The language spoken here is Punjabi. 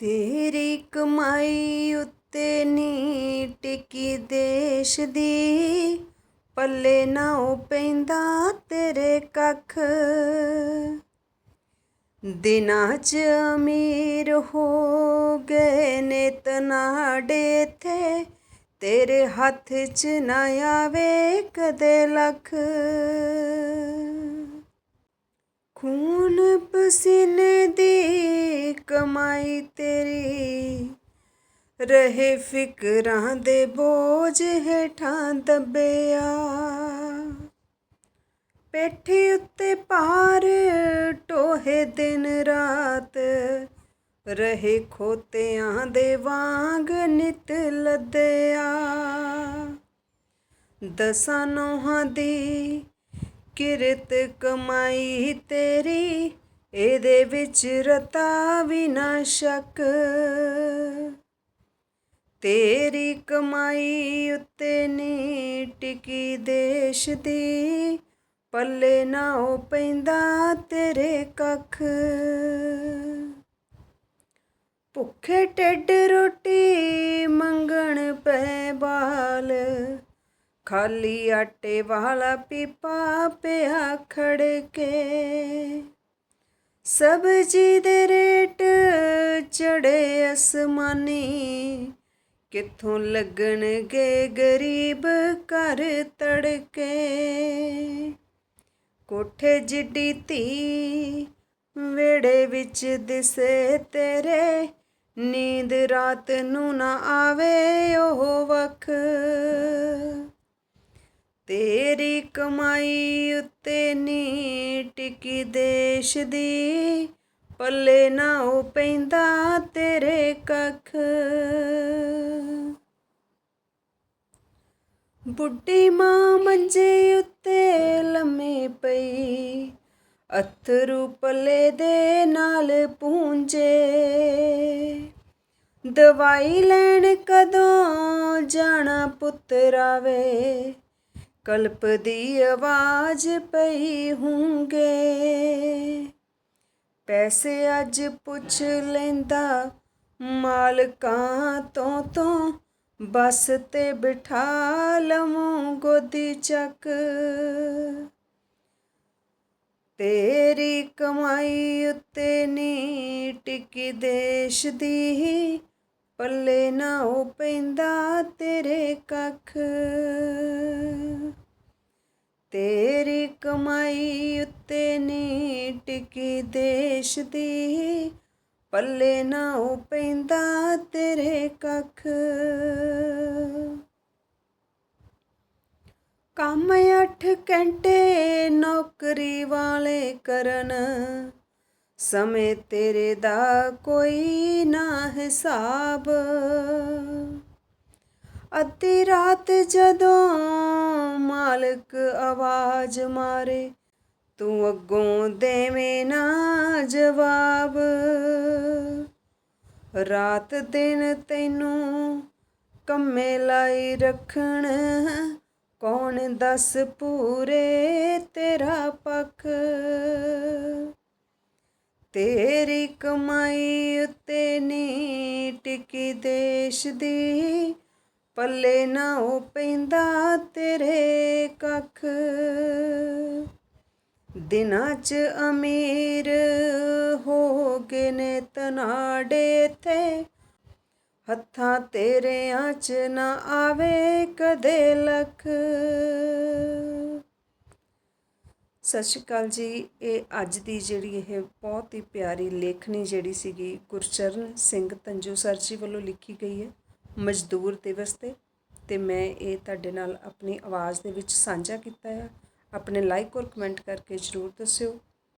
ਤੇਰੀ ਕਮਾਈ ਉੱਤੇ ਨੀ ਟਿਕੀ ਦੇਸ਼ ਦੀ। ਪੱਲੇ ਨਾ ਉਹ ਪੈਂਦਾ ਤੇਰੇ ਕੱਖ। ਦਿਨਾਂ ਚ ਅਮੀਰ ਹੋ ਗਏ ਨੇ ਤਨਾੜੇ ਥੇ ਤੇਰੇ ਹੱਥ ਚ ਨਾ ਆਵੇ ਕਦੇ ਲੱਖ। ਖੂਨ ਪਸੀਨੇ ਕਮਾਈ ਤੇਰੀ ਰਹੇ ਫਿਕਰਾਂ ਦੇ ਬੋਝ ਹੇਠਾਂ ਦੱਬਿਆ। ਪੇਠੀ ਉੱਤੇ ਭਾਰ, ਟੋਹੇ ਦਿਨ ਰਾਤ ਰਹੇ ਖੋਤਿਆਂ ਦੇ ਵਾਂਗ ਨਿਤ ਲੱਦਿਆ। ਦਸਾਂ ਨੋਹਾਂ ਦੀ ਕਿਰਤ ਕਮਾਈ ਤੇਰੀ ਇਹਦੇ ਵਿੱਚ ਰਤਾ ਵੀ ਨਾ ਸ਼ੱਕ ਤੇਰੀ ਕਮਾਈ ਉੱਤੇ ਨੀ ਟਿਕੀ ਦੇਸ਼ ਦੀ, ਪੱਲੇ ਨਾ ਉਹ ਪੈਂਦਾ ਤੇਰੇ ਕੱਖ। ਭੁੱਖੇ ਢਿੱਡ ਰੋਟੀ ਮੰਗਣ ਪੈ ਬਾਲ, ਖਾਲੀ ਆਟੇ ਵਾਲਾ ਪੀਪਾ ਪਿਆ ਖੜ ਕੇ ਸਬਜੀ ਦੇ ਰੇਟ ਚੜੇ ਅਸਮਾਨੀ। ਕਿੱਥੋਂ ਲੱਗਣਗੇ ਗਰੀਬ ਘਰ ਤੜਕੇ? ਕੋਠੇ ਜਿੱਡੀ ਧੀ ਵੇੜੇ ਵਿੱਚ ਦਿਸੇ ਤੇਰੇ। ਨੀਂਦ ਰਾਤ ਨੂੰ ਨਾ ਆਵੇ ਉਹ ਵਖ। ਤੇਰੀ ਕਮਾਈ ਉੱਤੇ ਨੀ ਟਿਕੀ ਦੇਸ਼ ਦੀ, ਪੱਲੇ ਨਾ ਉਹ ਪੈਂਦਾ ਤੇਰੇ ਕੱਖ। ਬੁੱਢੀ ਮਾਂ ਮੰਜੇ ਉੱਤੇ ਲੰਮੇ ਪਈ, ਅਥਰੂ ਪੱਲੇ ਦੇ ਨਾਲ ਪੂੰਝੇ ਦਵਾਈ ਲੈਣ ਕਦੋਂ ਜਾਣਾ ਪੁੱਤਰ ਆਵੇ ਕਲਪ ਦੀ ਆਵਾਜ਼ ਪਈ ਹੁੰਗੇ ਪੈਸੇ ਅੱਜ ਪੁੱਛ ਲੈਂਦਾ, ਮਾਲਕਾਂ ਤੋਂ ਤੋਂ ਬਸ ਤੇ ਬਿਠਾ ਲਵਾਂ ਗੋਦੀ ਚੱਕ। ਤੇਰੀ ਕਮਾਈ ਉੱਤੇ ਨੀ ਟਿਕੀ ਦੇਸ਼ ਦੀ, ਪੱਲੇ ਨਾ ਉਹ ਪੈਂਦਾ ਤੇਰੇ ਕੱਖ। ਤੇਰੀ ਕਮਾਈ ਉੱਤੇ ਨੀ ਟਿਕੀ ਦੇਸ਼ ਦੀ ਪੱਲੇ ਨਾ ਉਹ ਪੈਂਦਾ ਤੇਰੇ ਕੱਖ। ਕੰਮ 8 ਘੰਟੇ ਨੌਕਰੀ ਵਾਲੇ ਕਰਨ, ਸਮੇਂ ਤੇਰੇ ਦਾ ਕੋਈ ਨਾ ਹਿਸਾਬ। ਅੱਧੀ ਰਾਤ ਜਦੋਂ ਮਾਲਕ ਆਵਾਜ਼ ਮਾਰੇ, ਤੂੰ ਅੱਗੋਂ ਦੇਵੇਂ ਨਾ ਜਵਾਬ। ਰਾਤ ਦਿਨ ਤੈਨੂੰ ਕੰਮੇ ਲਾਈ ਰੱਖਣ, ਕੌਣ ਦੱਸ ਪੂਰੇ ਤੇਰਾ ਪੱਖ? ਤੇਰੀ ਕਮਾਈ ਉੱਤੇ ਨੀ ਟਿਕੀ ਦੇਸ਼ ਦੀ ਪੱਲੇ ਨਾ ਉਹ ਪੈਂਦਾ ਤੇਰੇ ਕੱਖ। ਦਿਨਾਂ ਚ ਅਮੀਰ ਹੋ ਗਏ ਨੇ ਤਨਾੜੇ ਤੇ। ਹੱਥਾਂ ਤੇਰਿਆਂ ਚ ਨਾ ਆਵੇ ਕਦੇ ਲਖ। ਸਤਿ ਸ਼੍ਰੀ ਅਕਾਲ ਜੀ, ਇਹ ਅੱਜ ਦੀ ਜਿਹੜੀ ਇਹ ਬਹੁਤ ਹੀ ਪਿਆਰੀ ਲੇਖਣੀ ਜਿਹੜੀ ਸੀਗੀ ਗੁਰਚਰਨ ਸਿੰਘ ਤੰਜੂ ਸਰ ਜੀ ਵੱਲੋਂ ਲਿਖੀ ਗਈ ਹੈ। ਮਜ਼ਦੂਰ ਦਿਵਸ ਤੇ ਅਤੇ ਮੈਂ ਇਹ ਤੁਹਾਡੇ ਨਾਲ ਆਪਣੀ ਆਵਾਜ਼ ਦੇ ਵਿੱਚ ਸਾਂਝਾ ਕੀਤਾ ਆ। ਆਪਣੇ ਲਾਈਕ ਔਰ ਕਮੈਂਟ ਕਰਕੇ ਜਰੂਰ ਦੱਸਿਓ।